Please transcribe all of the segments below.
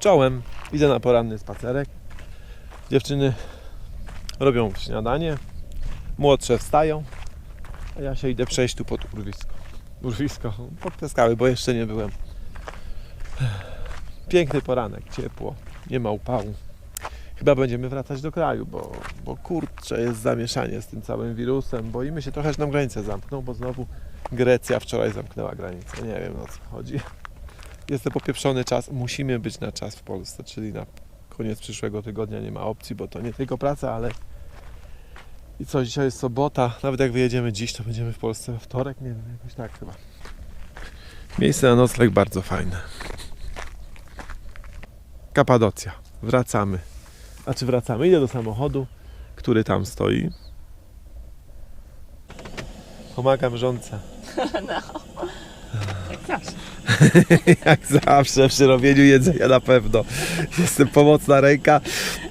Czołem. Idę na poranny spacerek. Dziewczyny robią śniadanie. Młodsze wstają. A ja się idę przejść tu pod urwisko. Urwisko. Pod te skały, bo jeszcze nie byłem. Piękny poranek, ciepło. Nie ma upału. Chyba będziemy wracać do kraju, bo, bo kurczę jest zamieszanie z tym całym wirusem. Boimy się trochę, że nam granicę zamkną, bo znowu Grecja wczoraj zamknęła granicę. Nie wiem o co chodzi. Jest to popieprzony czas. Musimy być na czas w Polsce, czyli na koniec przyszłego tygodnia nie ma opcji, bo to nie tylko praca, ale i co, dzisiaj jest sobota. Nawet jak wyjedziemy dziś, to będziemy w Polsce we wtorek, nie wiem, jakoś tak chyba. Miejsce na nocleg bardzo fajne. Kapadocja. Wracamy. A czy wracamy? Idę do samochodu, który tam stoi. Pomagam. Jak zawsze. Jak zawsze przy robieniu jedzenia na pewno. Jestem pomocna ręka.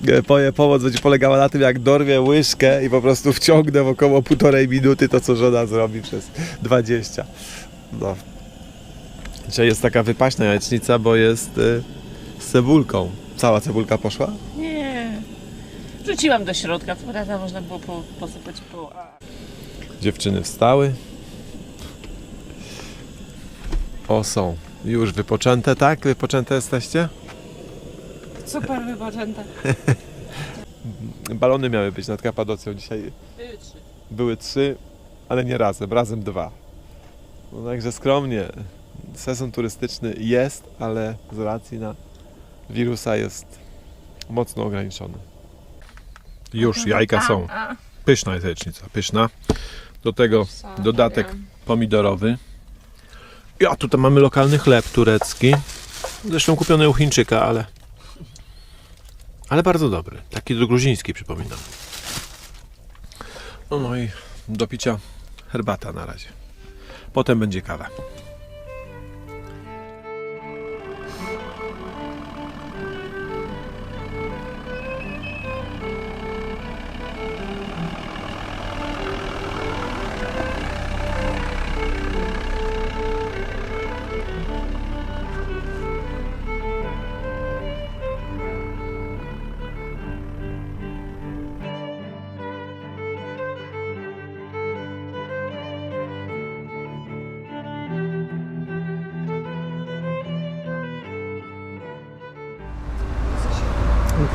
E, Moja pomoc będzie polegała na tym, jak dorwię łyżkę i po prostu wciągnę w około półtorej minuty to, co żona zrobi przez 20. No. Dzisiaj jest taka wypaśna jajecznica, bo jest y, z cebulką. Cała cebulka poszła? Nie. Wrzuciłam do środka, co prawda można było po, posypać po... Dziewczyny wstały. O, są. Już wypoczęte, tak? Wypoczęte jesteście? Super wypoczęta. Balony miały być nad Kapadocją dzisiaj. Były trzy. Były trzy, ale nie razem, razem dwa. No także skromnie. Sezon turystyczny jest, ale z racji na wirusa jest mocno ograniczony. Już jajka są. Pyszna jest jajecznica, pyszna. Do tego dodatek pomidorowy. Ja tutaj mamy lokalny chleb turecki. Zresztą kupiony u Chińczyka, ale ale bardzo dobry. Taki do gruziński przypominam. No, no i do picia herbata na razie. Potem będzie kawa.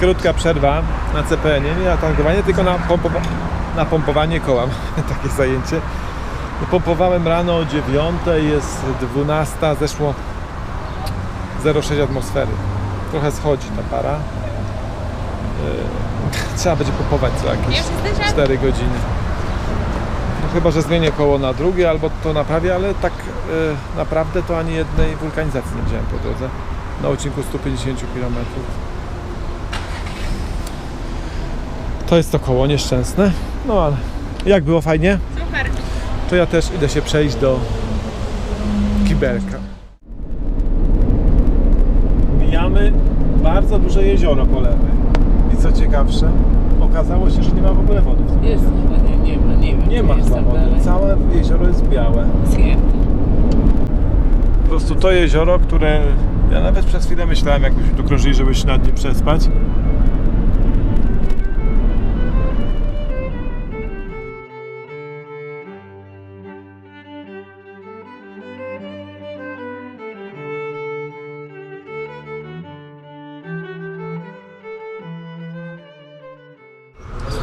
Krótka przerwa na CPN, nie na tankowanie, tylko na, pompowa- na pompowanie koła. Takie zajęcie. Pompowałem rano o 9, jest 12, zeszło 0,6 atmosfery. Trochę schodzi ta para. Yy, Trzeba będzie pompować co jakieś 4 godziny. No, chyba, że zmienię koło na drugie albo to naprawię, ale tak yy, naprawdę to ani jednej wulkanizacji nie wziąłem po drodze. Na odcinku 150 km. To jest to koło nieszczęsne. No ale jak było fajnie? Super. To ja też idę się przejść do kibelka. Mijamy bardzo duże jezioro po lewej. I co ciekawsze, okazało się, że nie ma w ogóle wody w tym Jest, jeziorze. chyba nie, nie ma, nie wiem. Nie ma chyba wody. Całe jezioro jest białe. Po prostu to jezioro, które ja nawet przez chwilę myślałem, jakbyśmy tu krążyli, żeby się nad nim przespać.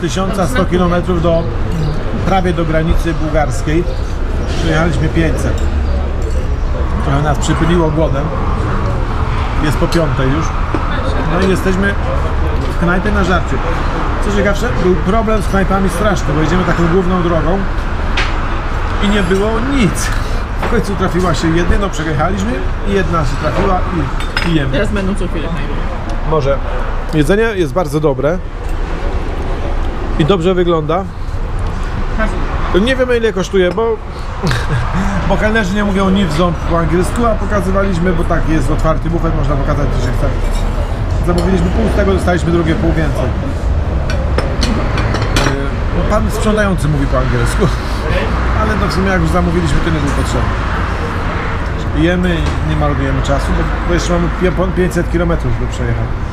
1100 km do prawie do granicy bułgarskiej przejechaliśmy 500. Trochę nas przypyliło głodem. Jest po piątej już. No i jesteśmy w knajpie na żarciu. Co ciekawsze, był problem z knajpami straszny, bo jedziemy taką główną drogą i nie było nic. W końcu trafiła się jedyno, przejechaliśmy i jedna się trafiła i, i jemy. Teraz będą co chwilę. Może. Jedzenie jest bardzo dobre i dobrze wygląda. Nie wiemy ile kosztuje, bo, bo kelnerzy nie mówią nic ząb po angielsku, a pokazywaliśmy, bo tak jest otwarty bufet, można pokazać co się chce. Zamówiliśmy pół z tego, dostaliśmy drugie pół więcej. Yy, Pan sprzątający mówi po angielsku, ale no w sumie jak już zamówiliśmy, to nie był potrzebny. jemy i nie marnujemy czasu, bo, bo jeszcze mamy pie- 500 km do przejechania.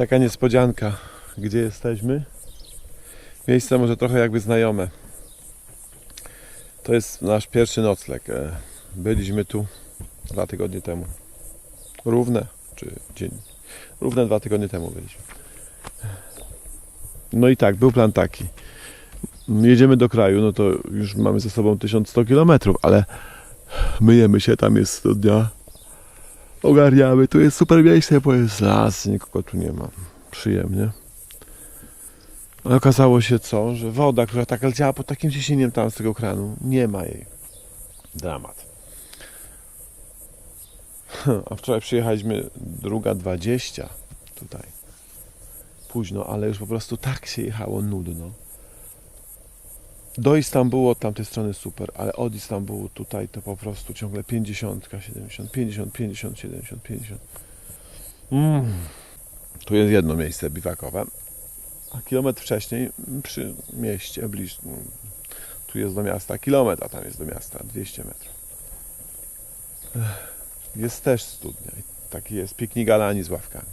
Taka niespodzianka, gdzie jesteśmy. Miejsce może trochę jakby znajome. To jest nasz pierwszy nocleg. E, Byliśmy tu dwa tygodnie temu. Równe, czy dzień. Równe dwa tygodnie temu byliśmy. No i tak, był plan taki. Jedziemy do kraju, no to już mamy ze sobą 1100 km, ale myjemy się, tam jest do dnia ogarniamy. Tu jest super miejsce, bo jest las, nikogo tu nie ma. Przyjemnie. Ale okazało się co, że woda, która tak leciała pod takim ciśnieniem tam z tego kranu, nie ma jej. Dramat. A wczoraj przyjechaliśmy druga 20 tutaj. Późno, ale już po prostu tak się jechało nudno. Do Istambułu od tamtej strony super, ale od Istambułu tutaj to po prostu ciągle 50, 70, 50, 50, 70, 50. Mm. Tu jest jedno miejsce biwakowe, a kilometr wcześniej przy mieście bliż, tu jest do miasta kilometr, a tam jest do miasta 200 metrów. Jest też studnia, taki jest piknik Alani z ławkami.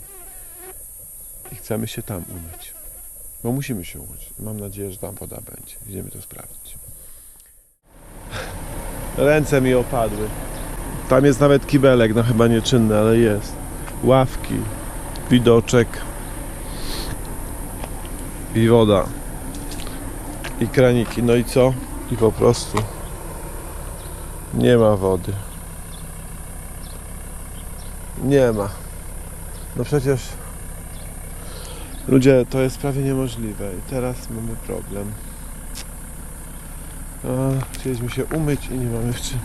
I chcemy się tam umyć. Bo musimy się umyć. Mam nadzieję, że tam woda będzie. Idziemy to sprawdzić. Ręce mi opadły. Tam jest nawet kibelek, no chyba nieczynny, ale jest. Ławki, widoczek i woda. I kraniki. No i co? I po prostu nie ma wody. Nie ma. No przecież Ludzie, to jest prawie niemożliwe i teraz mamy problem. A, chcieliśmy się umyć i nie mamy w czym.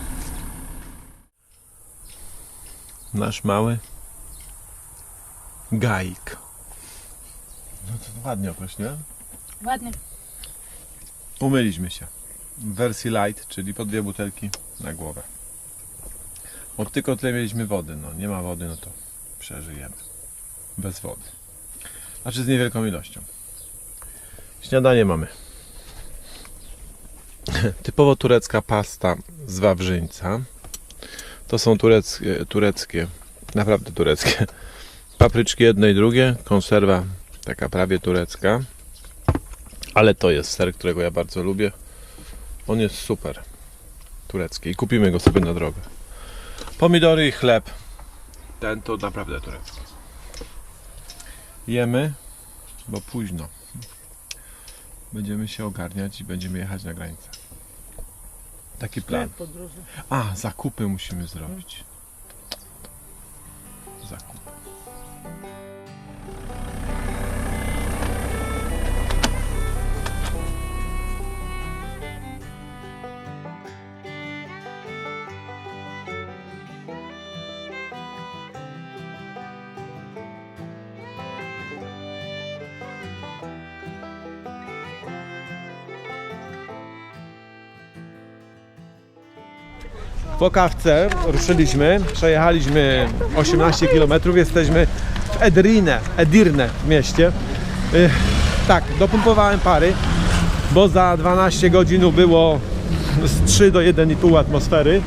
Nasz mały gaik. No to ładnie jakoś, nie? Ładnie. Umyliśmy się. W wersji light, czyli po dwie butelki na głowę. Bo tylko tyle mieliśmy wody. No nie ma wody, no to przeżyjemy. Bez wody. Znaczy z niewielką ilością. Śniadanie mamy. Typowo turecka pasta z wawrzyńca. To są tureckie, tureckie, naprawdę tureckie. Papryczki jedne i drugie, konserwa taka prawie turecka. Ale to jest ser, którego ja bardzo lubię. On jest super turecki i kupimy go sobie na drogę. Pomidory i chleb. Ten to naprawdę turecki. Jemy, bo późno. Będziemy się ogarniać i będziemy jechać na granicę. Taki plan. A, zakupy musimy zrobić. Zakupy. Po kawce ruszyliśmy, przejechaliśmy 18 km, jesteśmy w Edirne, Edirne w mieście. Y, tak, dopompowałem pary, bo za 12 godzin było z 3 do 1,5 atmosfery. Y,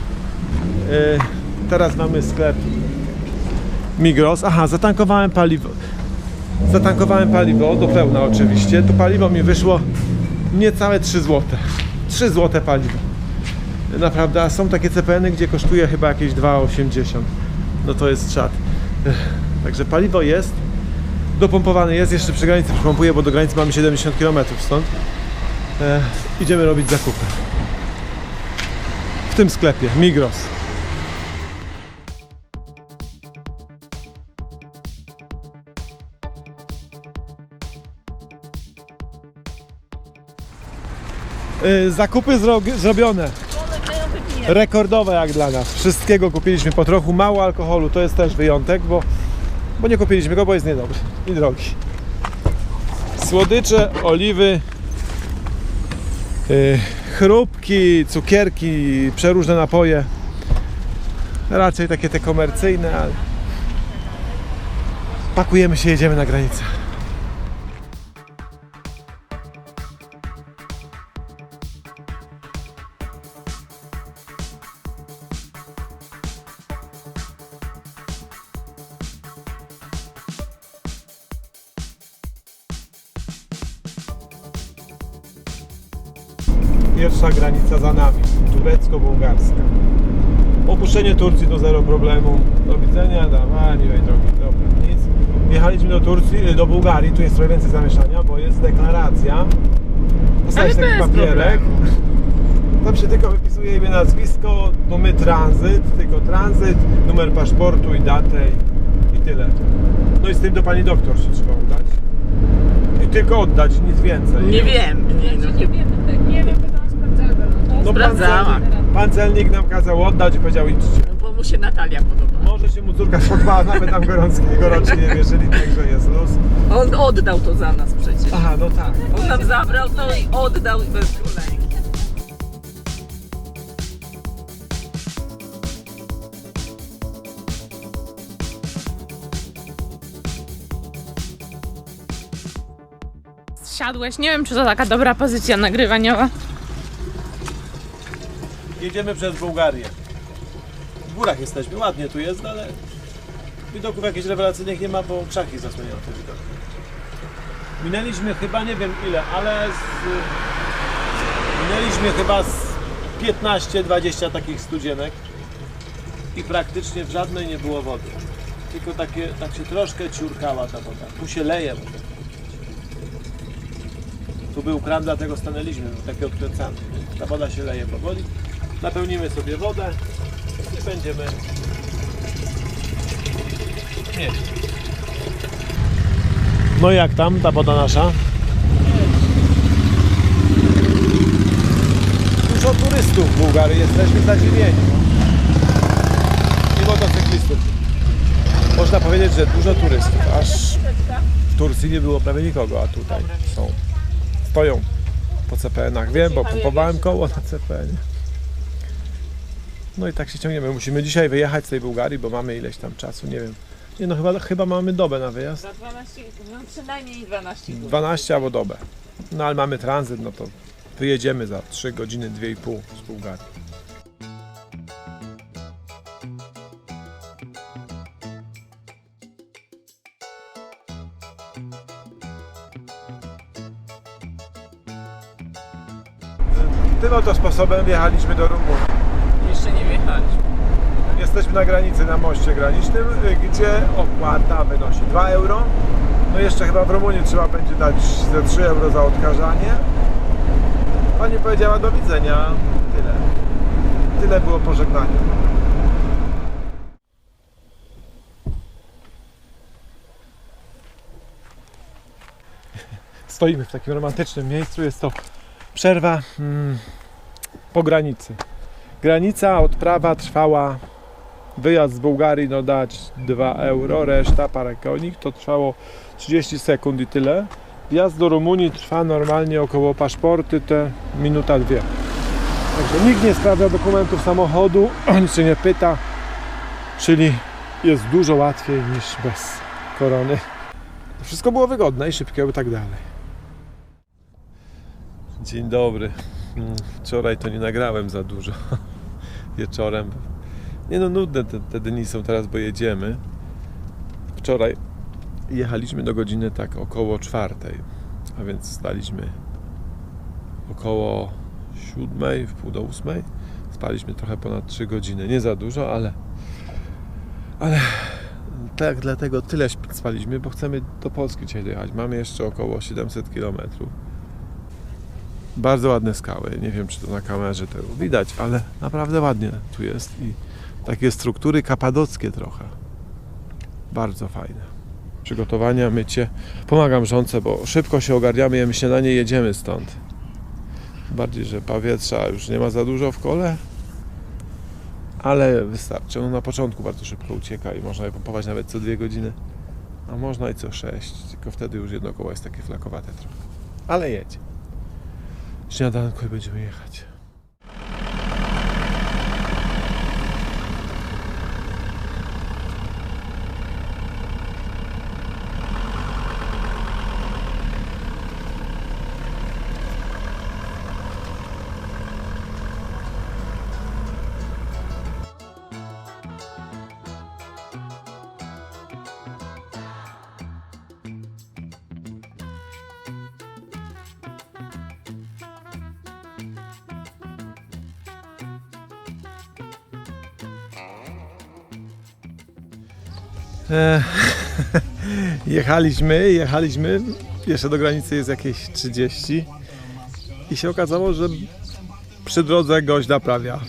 teraz mamy sklep Migros. Aha, zatankowałem paliwo. Zatankowałem paliwo do pełna oczywiście. To paliwo mi wyszło niecałe 3 zł. 3 zł paliwo naprawdę, a są takie CPN-y, gdzie kosztuje chyba jakieś 2,80 no to jest czad. Także paliwo jest dopompowane jest, jeszcze przy granicy pompuję, bo do granicy mamy 70 km stąd. E, idziemy robić zakupy. W tym sklepie, Migros. Y, zakupy zrobione. Rekordowe jak dla nas. Wszystkiego kupiliśmy po trochu. Mało alkoholu to jest też wyjątek, bo, bo nie kupiliśmy go, bo jest niedobry i drogi. Słodycze, oliwy, y, chrupki, cukierki, przeróżne napoje. Raczej takie te komercyjne, ale pakujemy się, jedziemy na granicę. Opuszczenie Turcji to zero problemu. Do widzenia, dawa, miłej drogi, dobra, nic. Jechaliśmy do Turcji, do Bułgarii, tu jest trochę więcej zamieszania, bo jest deklaracja. Dostałeś Ale taki papierek. Tam się tylko wypisuje imię, nazwisko, no my tranzyt, tylko tranzyt, numer paszportu i datę i, tyle. No i z tym do pani doktor się trzeba udać. I tylko oddać, nic więcej. Nie wiem. Nie, no, Nie wiemy tego. Nie wiem, bo tam sprawdzałem. No pan, Sprawdzałam. Pan celnik nam kazał oddać i powiedział idźcie. no, bo mu się Natalia podoba. Może się mu córka spodobała, nawet tam gorączki, gorączki nie wierzyli, także jest luz. On oddał to za nas przecież. Aha, no tak. On nam zabrał to i oddał bez kolejki. Siadłeś, nie wiem czy to taka dobra pozycja nagrywaniowa. Jedziemy przez Bułgarię. W górach jesteśmy, ładnie tu jest, ale widoków jakichś rewelacyjnych nie ma, bo krzaki zasłaniają te widoki. Minęliśmy chyba, nie wiem ile, ale z, minęliśmy chyba z 15-20 takich studzienek i praktycznie w żadnej nie było wody. Tylko takie, tak się troszkę ciurkała ta woda. Tu się leje. Tu był kran, dlatego stanęliśmy, był taki odkręcany. Ta woda się leje powoli. Napełnimy sobie wodę i będziemy mieć. No i jak tam ta woda nasza? Dużo turystów w Bułgarii, jesteśmy zadziwieni. I motocyklistów. Można powiedzieć, że dużo turystów, aż w Turcji nie było prawie nikogo, a tutaj są. Stoją po CPN-ach. Wiem, bo kupowałem koło na CPN. No i tak się ciągniemy. Musimy dzisiaj wyjechać z tej Bułgarii, bo mamy ileś tam czasu, nie wiem. Nie no, chyba, chyba mamy dobę na wyjazd. Za 12, no przynajmniej 12 godzin. 12 albo dobę. No ale mamy tranzyt, no to wyjedziemy za 3 godziny, 2,5 z Bułgarii. Tym oto sposobem wjechaliśmy do Rumunii. Jesteśmy na granicy, na moście granicznym, y, gdzie opłata wynosi 2 euro. No jeszcze chyba w Rumunii trzeba będzie dać ze 3 euro za odkażanie. Pani powiedziała do widzenia. Tyle. Tyle było pożegnanie. Stoimy w takim romantycznym miejscu. Jest to przerwa mm, po granicy. Granica, odprawa trwała wyjazd z Bułgarii no dać 2 euro, reszta parę konik, to trwało 30 sekund i tyle. Wjazd do Rumunii trwa normalnie około paszporty te minuta dwie. Także nikt nie sprawdza dokumentów samochodu, nic się nie pyta, czyli jest dużo łatwiej niż bez korony. Wszystko było wygodne i szybkie i tak dalej. Dzień dobry. Mm, Wczoraj to nie nagrałem za dużo. Wieczorem nie no, nudne te, te dni są teraz, bo jedziemy. Wczoraj jechaliśmy do godziny tak około czwartej, a więc staliśmy około siódmej, w pół do ósmej. Spaliśmy trochę ponad 3 godziny, nie za dużo, ale ale tak dlatego tyle spaliśmy, bo chcemy do Polski dzisiaj dojechać. Mamy jeszcze około 700 km. Bardzo ładne skały. Nie wiem, czy to na kamerze tego widać, ale naprawdę ładnie tu jest i takie struktury kapadockie trochę. Bardzo fajne. Przygotowania, mycie. Pomagam żonce, bo szybko się ogarniamy, jemy śniadanie, jedziemy stąd. Bardziej, że powietrza już nie ma za dużo w kole. Ale wystarczy. No na początku bardzo szybko ucieka i można je pompować nawet co dwie godziny. A można i co sześć. Tylko wtedy już jedno koło jest takie flakowate trochę. Ale jedź. Śniadanko i będziemy jechać. E, jechaliśmy, jechaliśmy, jeszcze do granicy jest jakieś 30 i się okazało, że przy drodze gość naprawia.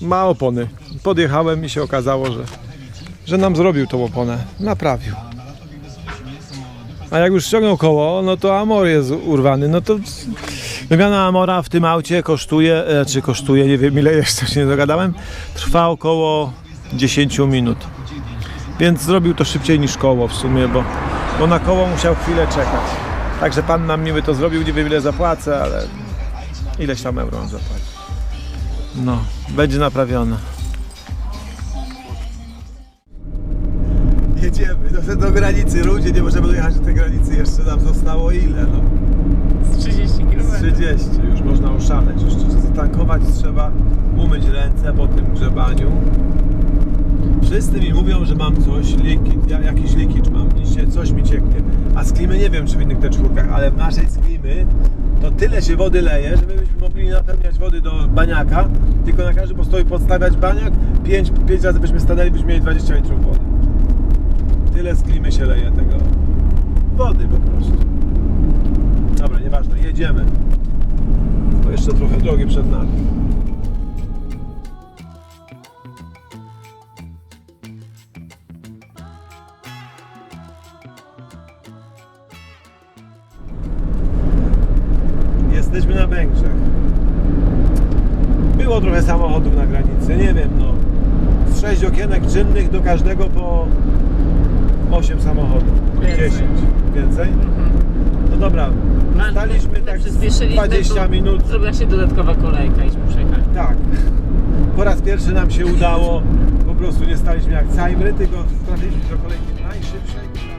Ma opony. Podjechałem i się okazało, że, że nam zrobił tą oponę. Naprawił. A jak już ściągnął koło, no to amor jest urwany. No to wymiana amora w tym aucie kosztuje, e, czy kosztuje, nie wiem ile jeszcze się nie dogadałem, trwa około 10 minut. Więc zrobił to szybciej niż koło w sumie, bo, bo na koło musiał chwilę czekać. Także pan nam miły to zrobił, nie wiem ile zapłacę, ale ileś tam euro on zapłaci. No, będzie naprawione. Jedziemy do, do granicy, ludzie, nie możemy dojechać do tej granicy, jeszcze nam zostało ile, no? Z 30 km. 30, już można oszaleć, jeszcze zatankować trzeba, umyć ręce po tym grzebaniu. Wszyscy mi mówią, że mam coś, likid, ja, jakiś likicz mam, coś mi cieknie. A z klimy nie wiem, czy w innych te czwórkach, ale w naszej z klimy to tyle się wody leje, że my byśmy mogli napełniać wody do baniaka, tylko na każdy postoju podstawiać baniak, 5, 5 razy byśmy stanęli, byśmy mieli 20 litrów wody. Tyle z klimy się leje tego wody po prostu. Dobra, nieważne, jedziemy. Bo jeszcze trochę drogi przed nami. 6 okienek czynnych do każdego po 8 samochodów. Więcej. 10. Więcej? No dobra, staliśmy tak przyspieszyli, 20 bo minut. Zrobiła się dodatkowa kolejka i przejechali. Tak. Po raz pierwszy nam się udało. Po prostu nie staliśmy jak cajmry, tylko trafiliśmy do kolejki najszybszej.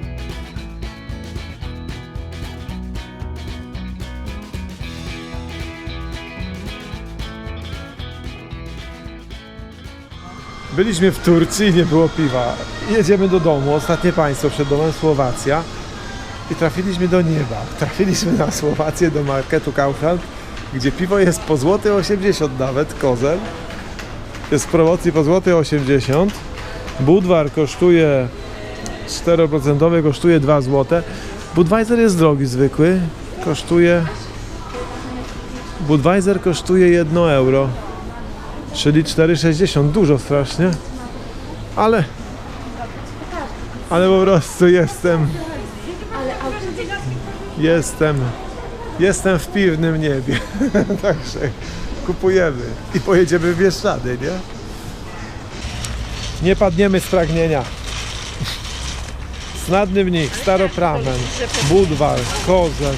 Byliśmy w Turcji i nie było piwa. Jedziemy do domu. Ostatnie państwo przed domem Słowacja. I trafiliśmy do nieba. Trafiliśmy na Słowację do marketu Kaufland, gdzie piwo jest po złoty 80 nawet, kozel. Jest w promocji po złoty 80. Budwar kosztuje 4% kosztuje 2 złote. Budweiser jest drogi zwykły. Kosztuje Budweiser kosztuje 1 euro. Czyli 4,60. Dużo strasznie. Ale ale po prostu jestem Jestem. Jestem w piwnym niebie. Także kupujemy i pojedziemy w Bieszczady, nie? Nie padniemy z pragnienia. Snadny mnich, staropramen, budwar, kozel.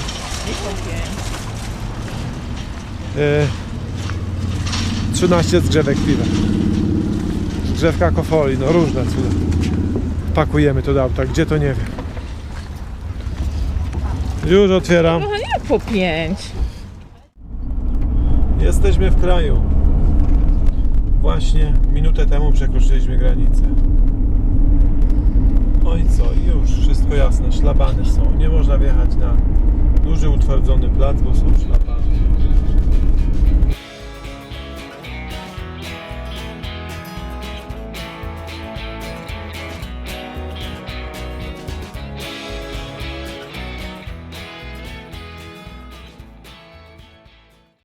Yy, 13 zgrzewek piwa. Zgrzewka kofoli, no różne cuda. Pakujemy to do auta, gdzie to nie wiem. Już otwieram. Trochę nie po pięć. Jesteśmy w kraju. Właśnie minutę temu przekroczyliśmy granicę. Oj co, już wszystko jasne, szlabany są. Nie można wjechać na duży utwardzony plac, bo są szlabany.